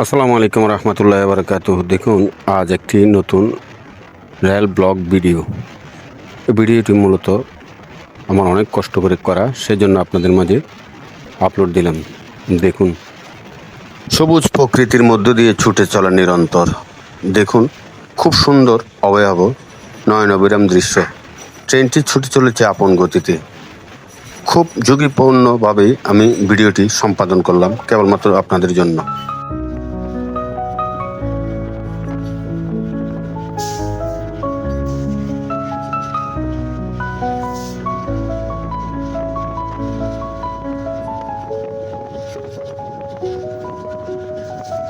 আসসালামু আলাইকুম রহমতুল্লাহ বারকাত দেখুন, আজ একটি নতুন রেল ব্লগ ভিডিও। ভিডিওটি মূলত আমার অনেক কষ্ট করে করা, সেজন্য আপনাদের মাঝে আপলোড দিলাম। দেখুন। সবুজ প্রকৃতির মধ্য দিয়ে ছুটে চলা নিরন্তর। দেখুন, খুব সুন্দর, অবয়ব, নয়নবিরাম দৃশ্য। ট্রেনটি ছুটে চলেছে আপন গতিতে। খুব ঝুঁকিপূর্ণভাবে আমি ভিডিওটি সম্পাদন করলাম, কেবলমাত্র আপনাদের জন্য।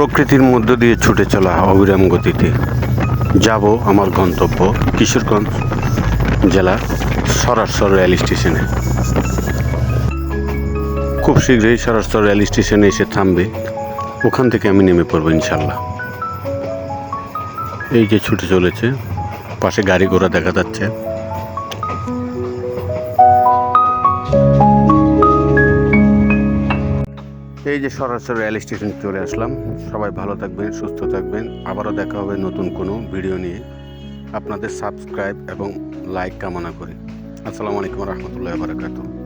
প্রকৃতির মধ্য দিয়ে ছুটে চলা অবিরাম গতিতে যাব আমার গন্তব্য কিশোরগঞ্জ জেলা সরাসর রেল স্টেশনে। খুব শীঘ্রই সরাসর রেল স্টেশনে এসে থামবে। ওখান থেকে আমি নেমে পড়ব ইনশাল্লাহ এই যে ছুটে চলেছে, পাশে গাড়ি ঘোড়া দেখা যাচ্ছে। এই যে সরাসরি রেল স্টেশন চলে আসলাম। সবাই ভালো থাকবেন, সুস্থ থাকবেন। আবারও দেখা হবে নতুন কোনো ভিডিও নিয়ে। আপনাদের সাবস্ক্রাইব এবং লাইক কামনা করি। আসসালামু আলাইকুম রহমতুল্লাহ বারকাতুহ।